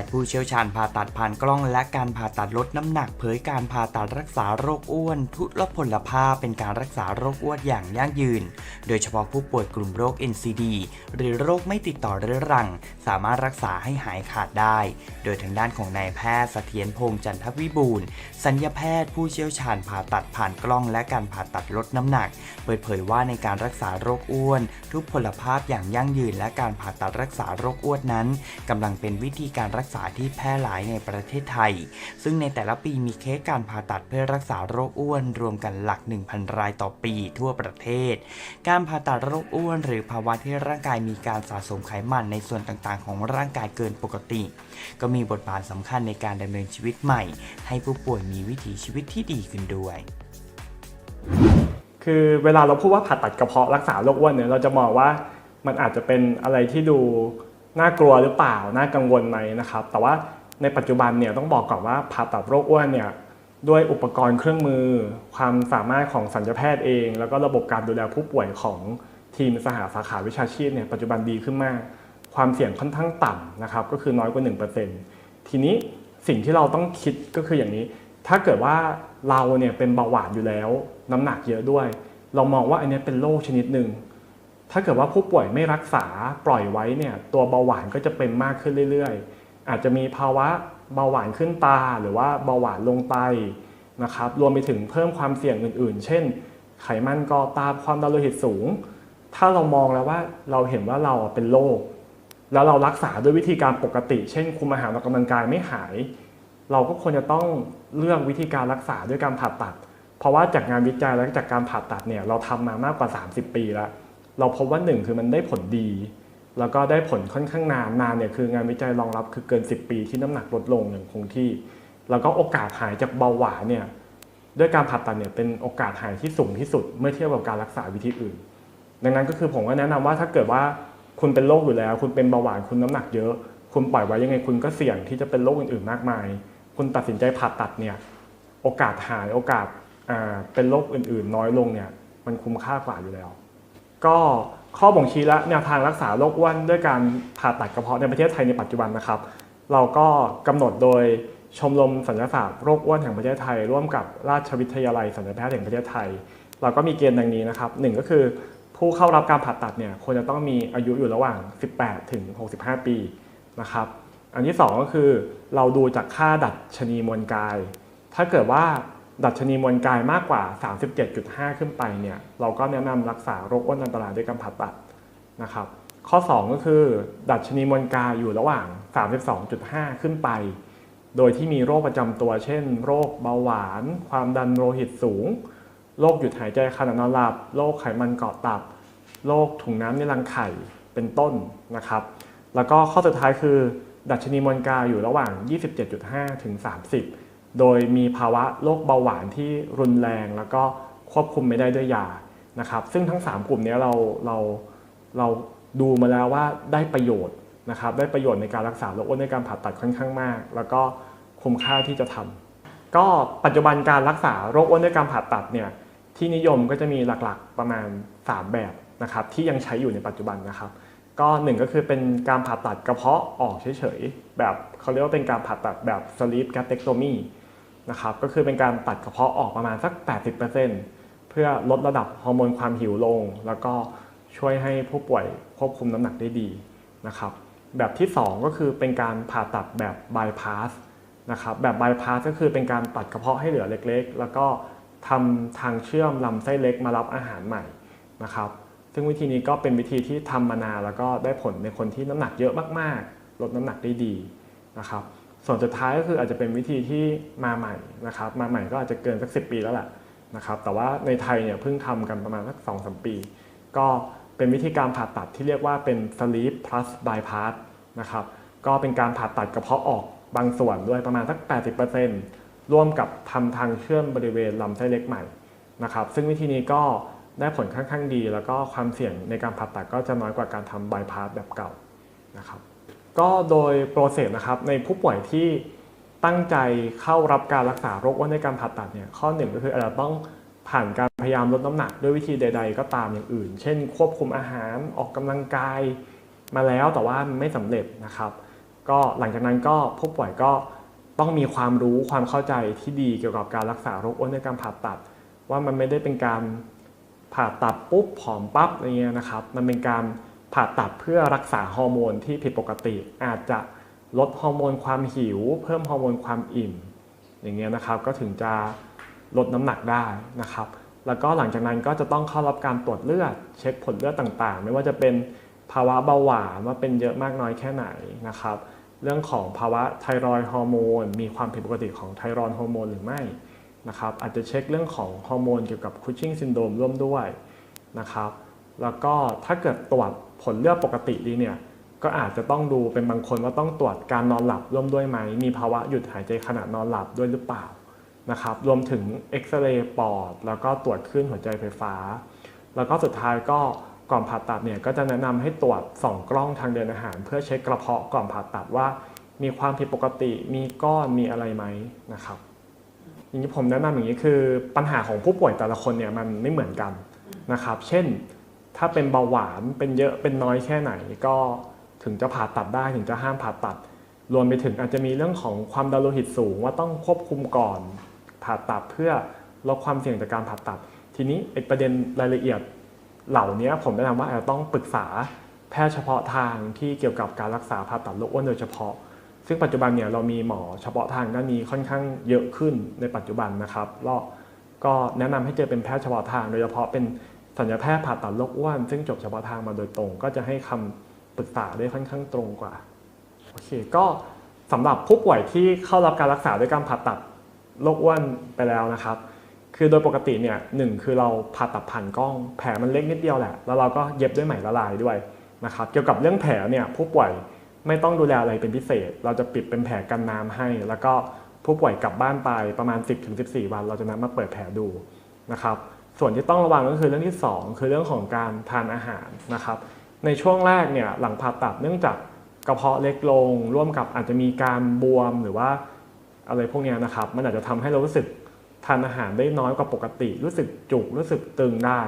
ทย์ผู้เชี่ยวชาญผ่าตัดผ่านกล้องและการผ่าตัดลดน้ำหนักเผยการผ่าตัดรักษาโรคอ้วน ทุลพลภาพเป็นการรักษาโรคอ้วนอย่างยั่งยืน โดยเฉพาะผู้ป่วยกลุ่มโรค NCD หรือโรคไม่ติดต่อเรื้อรัง สามารถรักษาให้หายขาดได้ โดยทางด้านของนายแพทย์เสถียรพงษ์จันทวิบูลย์สัญญาแพทย์ผู้เชี่ยวชาญผ่าตัดผ่านกล้องและการผ่าตัดลดน้ำหนัก เปิดเผยว่าในการรักษาโรคอ้วน ทุพพลภาพอย่างยั่งยืน และการผ่าตัดรักษาโรคอ้วนนั้นกำลังเป็นวิธีการรักษาที่แพร่หลายในประเทศไทย ซึ่งในแต่ละปีมีเคสการผ่าตัดเพื่อรักษาโรคอ้วนรวมกันหลัก 1,000 รายต่อปีทั่วประเทศ การผ่าตัดโรคอ้วน หรือภาวะที่ร่างกายมีการสะสมไขมันในส่วนต่างๆ ของร่างกายเกินปกติ ก็มีบทบาทสำคัญในการดำเนินชีวิตใหม่ ให้ผู้ป่วยมีวิถีชีวิตที่ดีขึ้นด้วยคือเวลาเราพูดว่าผ่าตัดกระเพาะรักษาโรคอ้วนเนี่ยเราจะมองว่ามันอาจจะเป็นอะไรที่ดู น่ากลัวหรือเปล่า น่ากังวลไหมนะครับ แต่ว่าในปัจจุบันเนี่ยต้องบอกก่อนว่าผ่าตัดโรคอ้วนเนี่ยด้วยอุปกรณ์เครื่องมือ ความสามารถของสัญญแพทย์เอง แล้วก็ระบบการดูแลผู้ป่วยของทีมสหสาขาวิชาชีพเนี่ยปัจจุบันดีขึ้นมาก ความเสี่ยงค่อนข้างต่ำนะครับก็คือน้อยกว่า 1%ทีนี้สิ่งที่เราต้องคิดก็คืออย่างนี้ ถ้าเกิดว่าเราเนี่ยเป็นเบาหวานอยู่แล้ว น้ำหนักเยอะด้วย เรามองว่าอันนี้เป็นโรคชนิดหนึ่ง ถ้าเกิดว่าผู้ป่วยไม่รักษาปล่อยไว้เนี่ยตัวเบาหวานก็จะเป็นมากขึ้นเรื่อยๆ อาจจะมีภาวะเบาหวานขึ้นตา หรือว่าเบาหวานลงไตนะครับรวมไปถึงเพิ่มความเสี่ยงอื่นๆ เช่น ไขมันก่อตาความดันโลหิตสูง ถ้าเรามองแล้วว่าเราเห็นว่าเราเป็นโรคแล้วเรารักษาด้วยวิธีการปกติ เช่น คุมอาหารออกกำลังกายไม่หาย เราก็ควรจะต้องเลือกวิธีการรักษาด้วยการผ่าตัด เพราะว่าจากงานวิจัยและจากการผ่าตัดเนี่ยเราทำมามากกว่า 30 ปีแล้ว เราพบว่าหนึ่งคือมันได้ผลดี แล้วก็ได้ผลค่อนข้างนานนานเนี่ยคืองานวิจัยรองรับคือเกิน 10 ปีที่น้ำหนักลดลงอย่างคงที่ แล้วก็โอกาสหายจากเบาหวานเนี่ยด้วยการผ่าตัดเนี่ยเป็นโอกาสหายที่สูงที่สุดเมื่อเทียบกับการรักษาวิธีอื่น ดังนั้นก็คือผมก็แนะนำว่าถ้าเกิดว่าคุณเป็นโรคอยู่แล้ว คุณเป็นเบาหวานคุณน้ำหนักเยอะ คุณปล่อยไว้ยังไงคุณก็เสี่ยงที่จะเป็นโรคอื่นๆมากมาย คุณตัดสินใจผ่าตัดเนี่ยโอกาสหายโอกาสเป็นโรคอื่นๆ น้อยลงเนี่ยมันคุ้มค่ากว่าอยู่แล้ว ก็ข้อบ่งชี้และแนวทางรักษาโรคอ้วนด้วยการผ่าตัดกระเพาะในประเทศไทยในปัจจุบันนะครับ เราก็กำหนดโดยชมรมสัญญาศาสตร์โรคอ้วนแห่งประเทศไทย ร่วมกับราชวิทยาลัยสัญญาแพทย์แห่งประเทศไทย เราก็มีเกณฑ์ดังนี้นะครับหนึ่งก็คือผู้เข้ารับการผ่าตัดเนี่ยควรจะต้องมีอายุอยู่ระหว่าง 18 ถึง 65 ปีนะครับอันที่สองก็คือเราดูจากค่าดัชนีมวลกาย ถ้าเกิดว่า ดัชนีมวลกายมากกว่า 37.5 ขึ้นไปเนี่ยเราก็แนะนำรักษาโรคอ้วนอันตรายด้วยการผ่าตัดนะครับ ข้อ 2 ก็คือ ดัชนีมวลกายอยู่ระหว่าง 32.5 ขึ้นไป โดยที่มีโรคประจำตัว เช่น โรคเบาหวาน ความดันโลหิตสูง โรคหยุดหายใจขณะนอนหลับ โรคไขมันเกาะตับ โรคถุงน้ำในรังไข่เป็นต้นนะครับ แล้วก็ข้อสุดท้ายคือ ดัชนีมวลกายอยู่ระหว่าง 27.5 ถึง 30 โดยมีภาวะโรคเบาหวานที่รุนแรงแล้วก็ควบคุมไม่ได้ด้วยยานะครับซึ่งทั้ง 3 กลุ่มนี้เราเราเราดูมาแล้วว่าได้ประโยชน์นะครับได้ประโยชน์ในการรักษาโรคอ้วนในการผ่าตัดค่อนข้างมาก แล้วก็คุ้มค่าที่จะทำก็ปัจจุบันการรักษาโรคอ้วนด้วยการผ่าตัดเนี่ยที่นิยมก็จะมีหลักๆประมาณ 3 แบบนะครับที่ยังใช้อยู่ในปัจจุบันนะครับก็หนึ่งก็คือเป็นการผ่าตัดกระเพาะออกเฉยๆแบบเขาเรียกว่าเป็นการผ่าตัดแบบ sleep gastrectomy นะครับก็คือเป็นการตัดกระเพาะออกประมาณสัก 80%เพื่อลดระดับฮอร์โมนความหิวลง แล้วก็ช่วยให้ผู้ป่วยควบคุมน้ำหนักได้ดีนะครับแบบที่ 2 ก็คือเป็นการผ่าตัดแบบ bypass นะครับแบบ bypass ก็คือเป็นการตัดกระเพาะให้เหลือเล็กๆ แล้วก็ทำทางเชื่อมลำไส้เล็กมารับอาหารใหม่นะครับซึ่งวิธีนี้ก็เป็นวิธีที่ทำมานานแล้วก็ได้ผลในคนที่น้ำหนักเยอะมากๆ ลดน้ำหนักได้ดีนะครับ ส่วนสุดท้ายก็คืออาจจะเป็นวิธีที่มาใหม่นะครับมาใหม่ก็อาจจะเกินสักสิปีแล้วแหละนะครับแต่ว่าในไทยเนี่ยเพิ่งทำกันประมาณสักสองสมปี ก็เป็นวิธีการผ่าตัดที่เรียกว่าเป็น sleep plus bypass นะครับก็เป็นการผ่าตัดกระเพาะออกบางส่วนด้วยประมาณสัก 80%ร่วมกับทำทางเชื่อมบริเวณลำไส้เล็กใหม่นะครับซึ่งวิธีนี้ก็ได้ผลค่อนข้างดี แล้วก็ความเสี่ยงในการผ่าตัดก็จะน้อยกว่าการทำบายพาสแบบเก่านะครับ ก็โดยโปรเซสนะครับในผู้ป่วยที่ตั้งใจเข้ารับการรักษาโรคอ้วนในการผ่าตัดเนี่ยข้อหนึ่งก็คืออาจจะต้องผ่านการพยายามลดน้ำหนักด้วยวิธีใด ๆ ก็ตามอย่างอื่น เช่น ควบคุมอาหารออกกำลังกายมาแล้วแต่ว่าไม่สำเร็จนะครับ ก็หลังจากนั้นก็ผู้ป่วยก็ต้องมีความรู้ความเข้าใจที่ดีเกี่ยวกับการรักษาโรคอ้วนด้วยการผ่าตัด ว่ามันไม่ได้เป็นการผ่าตัดปุ๊บผอมปั๊บอะไรเงี้ยนะครับ มันเป็นการ ผ่าตัดเพื่อรักษาฮอร์โมนที่ผิดปกติ อาจจะลดฮอร์โมนความหิว เพิ่มฮอร์โมนความอิ่ม อย่างเงี้ยนะครับก็ถึงจะลดน้ำหนักได้นะครับ แล้วก็หลังจากนั้นก็จะต้องเข้ารับการตรวจเลือด เช็คผลเลือดต่างๆ ไม่ว่าจะเป็นภาวะเบาหวานว่าเป็นเยอะมากน้อยแค่ไหนนะครับ เรื่องของภาวะไทรอยฮอร์โมนมีความผิดปกติของไทรอยฮอร์โมนหรือไม่นะครับอาจจะเช็คเรื่องของฮอร์โมนเกี่ยวกับคุชชิงซินโดรมร่วมด้วยนะครับ แล้วก็ถ้าเกิดตรวจผลเลือดปกติดีเนี่ยก็อาจจะต้องดูเป็นบางคนว่าต้องตรวจการนอนหลับร่วมด้วยไหม มีภาวะหยุดหายใจขณะนอนหลับด้วยหรือเปล่านะครับ รวมถึงเอ็กซเรย์ปอด แล้วก็ตรวจคลื่นหัวใจไฟฟ้า แล้วก็สุดท้ายก็ก่อนผ่าตัดเนี่ยก็จะแนะนำให้ตรวจส่องกล้องทางเดินอาหาร เพื่อเช็คกระเพาะก่อนผ่าตัดว่า มีความผิดปกติ มีก้อน มีอะไรไหมนะครับ อย่างที่ผมแนะนำอย่างนี้คือปัญหาของผู้ป่วยแต่ละคนเนี่ยมันไม่เหมือนกันนะครับ เช่น ถ้าเป็นเบาหวานเป็นเยอะเป็นน้อยแค่ไหนก็ถึงจะผ่าตัดได้ถึงจะห้ามผ่าตัด รวมไปถึงอาจจะมีเรื่องของความดันโลหิตสูงว่าต้องควบคุมก่อน ผ่าตัดเพื่อลดความเสี่ยงจากการผ่าตัด ทีนี้ไอประเด็นรายละเอียดเหล่านี้ผมแนะนำว่าอาจจะต้องปรึกษาแพทย์เฉพาะทางที่เกี่ยวกับการรักษาผ่าตัดโรคอ้วนโดยเฉพาะ ซึ่งปัจจุบันเนี่ยเรามีหมอเฉพาะทางด้านนี้ค่อนข้างเยอะขึ้นในปัจจุบันนะครับก็แนะนำให้เจอเป็นแพทย์เฉพาะทางโดยเฉพาะเป็น สัญญาแพทย์ผ่าตัดโรคอ้วน ซึ่งจบเฉพาะทางมาโดยตรง ก็จะให้คำปรึกษาได้ค่อนข้างตรงกว่าโอเคก็สำหรับผู้ป่วยที่เข้ารับการรักษาด้วยการผ่าตัดโรคอ้วนไปแล้วนะครับ คือโดยปกติเนี่ยหนึ่งคือเราผ่าตัดผ่านกล้อง แผลมันเล็กนิดเดียวแหละ แล้วเราก็เย็บด้วยไหมละลายด้วยนะครับ เกี่ยวกับเรื่องแผลเนี่ยผู้ป่วยไม่ต้องดูแลอะไรเป็นพิเศษ เราจะปิดเป็นแผลกันน้ำให้ แล้วก็ผู้ป่วยกลับบ้านไปประมาณ 10-14 วัน เราจะนัดมาเปิดแผลดูนะครับ ส่วนที่ต้องระวังก็คือเรื่องที่ 2 คือเรื่องของการทานอาหารนะครับ ในช่วงแรกเนี่ยหลังผ่าตัดเนื่องจากกระเพาะเล็กลง ร่วมกับอาจจะมีการบวมหรือว่าอะไรพวกนี้นะครับ มันอาจจะทำให้เรารู้สึกทานอาหารได้น้อยกว่าปกติ รู้สึกจุกรู้สึกตึงได้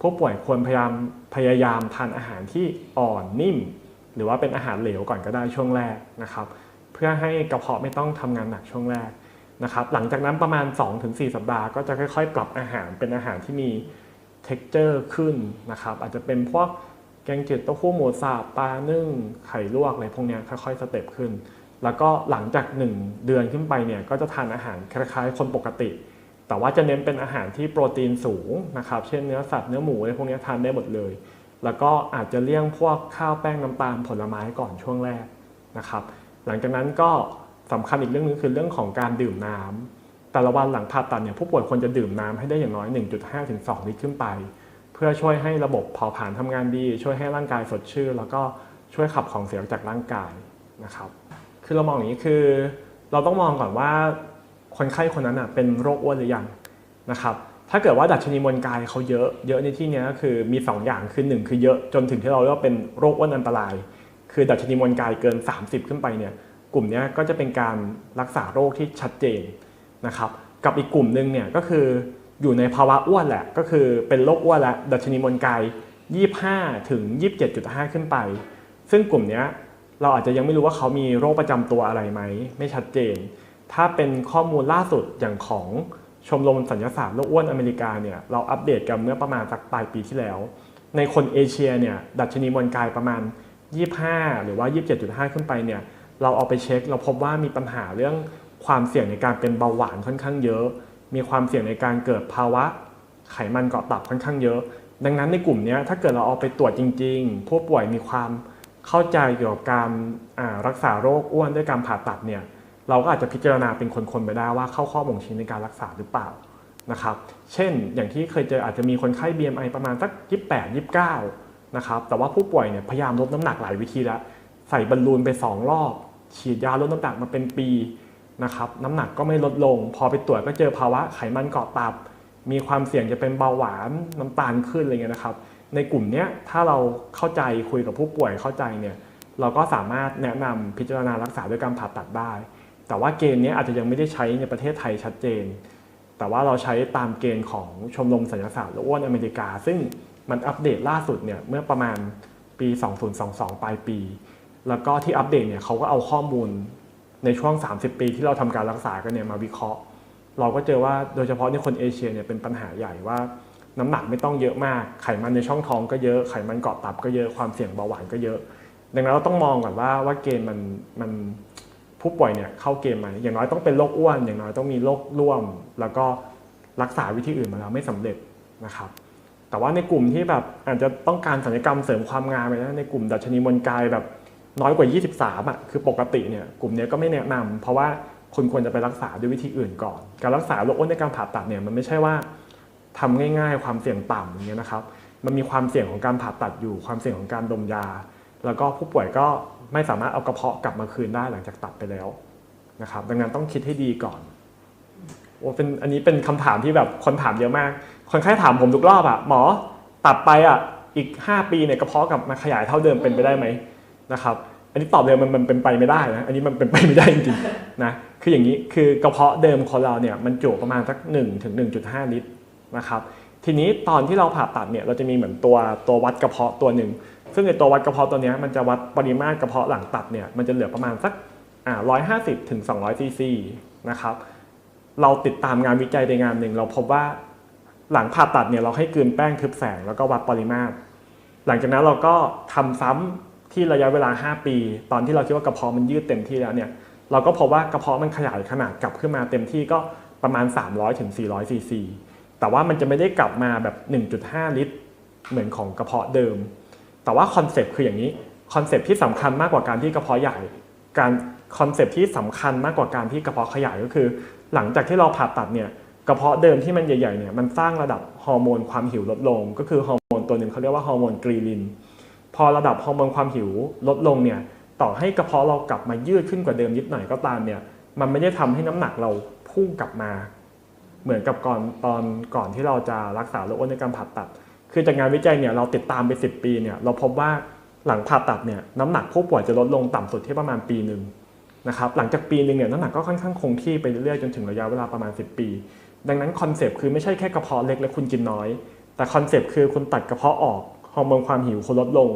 ผู้ป่วยควรพยายามพยายามทานอาหารที่อ่อนนิ่ม หรือว่าเป็นอาหารเหลวก่อนก็ได้ช่วงแรกนะครับ เพื่อให้กระเพาะไม่ต้องทำงานหนักช่วงแรก นะครับ หลังจากนั้นประมาณ 2-4 สัปดาห์ก็จะค่อยๆ ปรับอาหารเป็นอาหารที่มี texture ขึ้นนะครับ อาจจะเป็นพวกแกงจืดเต้าหู้หมูสับปลานึ่งไข่ลวกอะไรพวกนี้ค่อยๆสเต็ปขึ้น แล้วก็หลังจาก 1 เดือนขึ้นไปเนี่ยก็จะทานอาหารคล้ายๆ คนปกติ แต่ว่าจะเน้นเป็นอาหารที่โปรตีนสูงนะครับ เช่นเนื้อสัตว์เนื้อหมูอะไรพวกนี้ทานได้หมดเลย แล้วก็อาจจะเลี่ยงพวกข้าวแป้งน้ำตาลผลไม้ก่อนช่วงแรกนะครับ หลังจากนั้นก็ สำคัญอีกเรื่องนึงคือเรื่องของการดื่มน้ำแต่ละวันหลังผ่าตัดเนี่ยผู้ป่วยควรจะดื่มน้ำให้ได้อย่างน้อย 1.5 ถึง 2 ลิตรขึ้นไป เพื่อช่วยให้ระบบเผาผลาญทำงานดี ช่วยให้ร่างกายสดชื่นแล้วก็ช่วยขับของเสียออกจากร่างกายนะครับ คือเรามองอย่างนี้คือ เราต้องมองก่อนว่าคนไข้คนนั้นอะเป็นโรคอ้วนหรือยังนะครับถ้าเกิดว่าดัชนีมวลกายเขาเยอะ เยอะในที่นี้ก็คือมี 2 อย่างคือ 1 คือเยอะจนถึงที่เราเรียกว่าเป็นโรคอ้วนอันตราย คือดัชนีมวลกายเกิน 30 ขึ้นไปเนี่ย กลุ่มนี้ก็จะเป็นการรักษาโรคที่ชัดเจนนะครับ กับอีกกลุ่มหนึ่งเนี่ยก็คืออยู่ในภาวะอ้วนแหละ ก็คือเป็นโรคอ้วนและดัชนีมวลกาย 25 ถึง 27.5 ขึ้นไป ซึ่งกลุ่มนี้เราอาจจะยังไม่รู้ว่าเขามีโรคประจำตัวอะไรไหม ไม่ชัดเจน ถ้าเป็นข้อมูลล่าสุดอย่างของชมรมสัญญาศาสตร์โรคอ้วนอเมริกาเนี่ยเราอัปเดตกันเมื่อประมาณสักปลายปีที่แล้ว ในคนเอเชียเนี่ยดัชนีมวลกายประมาณ 25 หรือว่า 27.5 ขึ้นไปเนี่ย เราเอาไปเช็ค เราพบว่ามีปัญหาเรื่องความเสี่ยงในการเป็นเบาหวานค่อนข้างเยอะ มีความเสี่ยงในการเกิดภาวะไขมันเกาะตับค่อนข้างเยอะ ดังนั้นในกลุ่มนี้ถ้าเกิดเราเอาไปตรวจจริง ๆ ผู้ป่วยมีความเข้าใจเกี่ยวกับการรักษาโรคอ้วนด้วยการผ่าตัดเนี่ยเราก็อาจจะพิจารณาเป็นคนๆไปได้ว่าเข้าข้อบ่งชี้ในการรักษาหรือเปล่านะครับเช่นอย่างที่เคยเจออาจจะมีคนไข้ BMI ประมาณสัก 28 29นะครับแต่ว่าผู้ป่วยเนี่ยพยายามลดน้ำหนักหลายวิธีแล้ว ใส่บอลลูนไป 2 รอบ ฉีดยาลดน้ำหนักมาเป็นปีนะครับน้ำหนักก็ไม่ลดลง พอไปตรวจก็เจอภาวะไขมันเกาะตับ มีความเสี่ยงจะเป็นเบาหวานน้ำตาลขึ้นอะไรเงี้ยนะครับ ในกลุ่มนี้ถ้าเราเข้าใจคุยกับผู้ป่วยเข้าใจเนี่ยเราก็สามารถแนะนำพิจารณารักษาด้วยการผ่าตัดได้ แต่ว่าเกณฑ์นี้อาจจะยังไม่ได้ใช้ในประเทศไทยชัดเจน แต่ว่าเราใช้ตามเกณฑ์ของชมรมสัญญาศาสตร์และอ้วนอเมริกา ซึ่งมันอัปเดตล่าสุดเนี่ยเมื่อประมาณปี 2022 ปลายปี แล้วก็ที่อัปเดตเนี่ยเขาก็เอาข้อมูลในช่วง 30 ปีที่เราทำการรักษากันเนี่ยมาวิเคราะห์ เราก็เจอว่าโดยเฉพาะในคนเอเชียเนี่ยเป็นปัญหาใหญ่ว่าน้ำหนักไม่ต้องเยอะมาก ไขมันในช่องท้องก็เยอะไขมันเกาะตับก็เยอะความเสี่ยงเบาหวานก็เยอะ ดังนั้นเราต้องมองก่อนว่าว่าเกณฑ์มันมันผู้ป่วยเนี่ยเข้าเกณฑ์ไหมอย่างน้อยต้องเป็นโรคอ้วน อย่างน้อยต้องมีโรคร่วม แล้วก็รักษาวิธีอื่นมาแล้วไม่สำเร็จนะครับ แต่ว่าในกลุ่มที่แบบอาจจะต้องการศัลยกรรมเสริมความงามไปนะในกลุ่มดัชนีมวลกายแบบ น้อยกว่า 23อะคือปกติเนี่ยกลุ่มนี้ก็ไม่แนะนำเพราะว่าคุณควรจะไปรักษาด้วยวิธีอื่นก่อน การรักษาโรคอ้วนในการผ่าตัดเนี่ยมันไม่ใช่ว่าทำง่าย ๆ ความเสี่ยงต่ำอย่างเงี้ยนะครับ มันมีความเสี่ยงของการผ่าตัดอยู่ ความเสี่ยงของการดมยา แล้วก็ผู้ป่วยก็ไม่สามารถเอากระเพาะกลับมาคืนได้หลังจากตัดไปแล้วนะครับ ดังนั้นต้องคิดให้ดีก่อนโอ้เป็นอันนี้เป็นคำถามที่แบบคนถามเยอะมาก คนไข้ถามผมทุกรอบอะหมอตัดไปอะอีก 5 ปีเนี่ยกระเพาะกลับมาขยายเท่าเดิมเป็นไปได้ไหม นะครับอันนี้ตอบเลยมันมันเป็นไปไม่ได้นะอันนี้มันเป็นไปไม่ได้จริงๆนะคืออย่างนี้คือกระเพาะเดิมของเราเนี่ยมันจุประมาณสัก1ถึง1.5 ลิตรนะครับทีนี้ตอนที่เราผ่าตัดเนี่ยเราจะมีเหมือนตัวตัววัดกระเพาะตัวหนึ่งซึ่งในตัววัดกระเพาะตัวนี้มันจะวัดปริมาตรกระเพาะหลังตัดเนี่ยมันจะเหลือประมาณสักอ่า150ถึง200ซีซีนะครับเราติดตามงานวิจัยในงานหนึ่งเราพบว่าหลังผ่าตัดเนี่ยเราให้กลืนแป้งทึบแสงแล้วก็วัดปริมาตร หลังจากนั้นเราก็ทำซ้ำ ที่ระยะเวลา 5 ปี ตอนที่เราคิดว่ากระเพาะมันยืดเต็มที่แล้วเนี่ยเราก็พบว่ากระเพาะมันขยายขนาดกลับขึ้นมาเต็มที่ก็ประมาณ 300ถึง400ซีซีแต่ว่ามันจะไม่ได้กลับมาแบบ 1.5 ลิตร เหมือนของกระเพาะเดิม แต่ว่าคอนเซปต์คืออย่างนี้คอนเซปต์ที่สำคัญมากกว่าการที่กระเพาะใหญ่ การคอนเซปต์ที่สำคัญมากกว่าการที่กระเพาะขยายก็คือ หลังจากที่เราผ่าตัดเนี่ยกระเพาะเดิมที่มันใหญ่ๆเนี่ยมันสร้างระดับฮอร์โมนความหิวลดลง ก็คือฮอร์โมนตัวหนึ่งเขาเรียกว่าฮอร์โมนกรีลิน พอระดับฮอร์โมนความหิวลดลงเนี่ยต่อให้กระเพาะเรากลับมายืดขึ้นกว่าเดิมนิดหน่อยก็ตามเนี่ยมันไม่ได้ทำให้น้ำหนักเราพุ่งกลับมา เหมือนกับก่อนตอนก่อนที่เราจะรักษาโรคอ้วนในการผ่าตัด คือจากงานวิจัยเนี่ยเราติดตามไป 10 ปีเนี่ยเราพบว่าหลังผ่าตัดเนี่ยน้ำหนักผู้ป่วยจะลดลงต่ำสุดที่ประมาณปีหนึ่งนะครับหลังจากปีหนึ่งเนี่ยน้ำหนักก็ค่อนข้างคงที่ไปเรื่อยๆจนถึงระยะเวลาประมาณ 10 ปี ดังนั้นคอนเซปต์คือไม่ใช่แค่กระเพาะเล็กและคุณกินน้อย แต่คอนเซปต์คือคุณตัดกระเพาะออก ฮอร์โมนความหิวคุณลดลง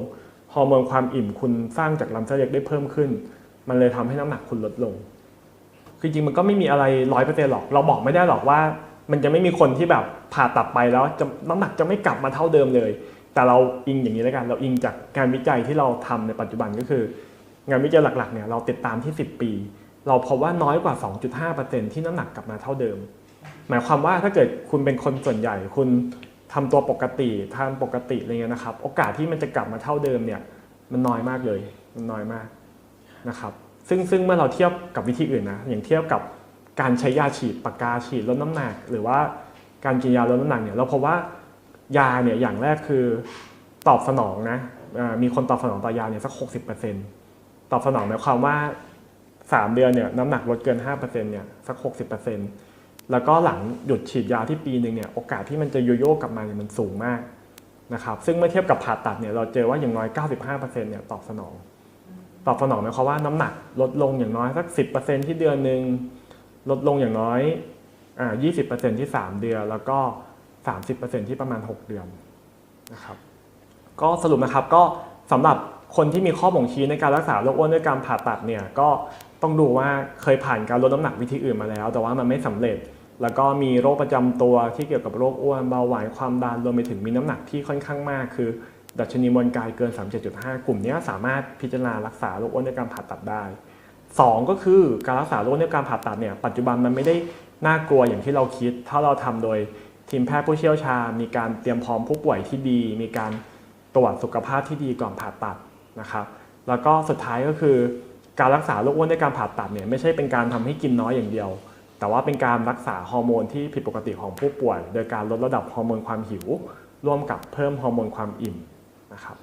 ฮอร์โมนความอิ่มคุณสร้างจากลำไส้เล็กได้เพิ่มขึ้น มันเลยทำให้น้ำหนักคุณลดลง คือจริงมันก็ไม่มีอะไรร้อยเปอร์เซ็นต์หรอก เราบอกไม่ได้หรอกว่า มันจะไม่มีคนที่แบบผ่าตัดไปแล้วจะน้ำหนักจะไม่กลับมาเท่าเดิมเลย แต่เราอิงอย่างนี้แล้วกัน เราอิงจากการวิจัยที่เราทำในปัจจุบันก็คือ งานวิจัยหลักๆเนี่ยเราติดตามที่ 10 ปี เราพบว่าน้อยกว่า 2.5%ที่น้ำหนักกลับมาเท่าเดิม หมายความว่าถ้าเกิดคุณเป็นคนส่วนใหญ่คุณ ทำตัวปกติทานปกติอะไรเงี้ยนะครับ โอกาสที่มันจะกลับมาเท่าเดิมเนี่ยมันน้อยมากเลยมันน้อยมากนะครับซึ่งซึ่งเมื่อเราเทียบกับวิธีอื่นนะอย่างเทียบกับการใช้ยาฉีดปากกาฉีดลดน้ำหนัก หรือว่าการกินยาลดน้ำหนักเนี่ยเราพบว่ายาเนี่ยอย่างแรกคือตอบสนองนะมีคนตอบสนองต่อยาเนี่ยสัก 60%ตอบสนองหมายความว่า 3 เดือนเนี่ยน้ำหนักลดเกิน 5%เนี่ยสัก 60% แล้วก็หลังหยุดฉีดยาที่ปีหนึ่งเนี่ยโอกาสที่มันจะโยโย่กลับมาเนี่ยมันสูงมากนะครับซึ่งเมื่อเทียบกับผ่าตัดเนี่ยเราเจอว่าอย่างน้อย 95%เนี่ยตอบสนอง ตอบสนองหมายความว่าน้ำหนักลดลงอย่างน้อยสัก 10%ที่เดือนหนึ่งลดลงอย่างน้อยอ่า20%ที่ 3 เดือน แล้วก็ 30%ที่ประมาณ 6 เดือนนะครับก็สรุปนะครับก็สำหรับคนที่มีข้อบ่งชี้ในการรักษาโรคอ้วนด้วยการผ่าตัดเนี่ยก็ต้องดูว่าเคยผ่านการลดน้ำหนักวิธีอื่นมาแล้ว แต่ว่ามันไม่สำเร็จ แล้วก็มีโรคประจำตัวที่เกี่ยวกับโรคอ้วนเบาหวานความดันรวมไปถึงมีน้ำหนักที่ค่อนข้างมาก คือ ดัชนีมวลกายเกิน 37.5 กลุ่มนี้สามารถพิจารณารักษาโรคอ้วนด้วยการผ่าตัดได้สองก็คือการรักษาโรคด้วยการผ่าตัดเนี่ยปัจจุบันมันไม่ได้น่ากลัวอย่างที่เราคิด ถ้าเราทำโดยทีมแพทย์ผู้เชี่ยวชาญมีการเตรียมพร้อมผู้ป่วยที่ดี มีการตรวจสุขภาพที่ดีก่อนผ่าตัดนะครับ แล้วก็สุดท้ายก็คือ การรักษาโรคอ้วนด้วยการผ่าตัดเนี่ยไม่ใช่เป็นการทำให้กินน้อยอย่างเดียว แต่ว่าเป็นการรักษาฮอร์โมนที่ผิดปกติของผู้ป่วย โดยการลดระดับฮอร์โมนความหิว ร่วมกับเพิ่มฮอร์โมนความอิ่มนะครับ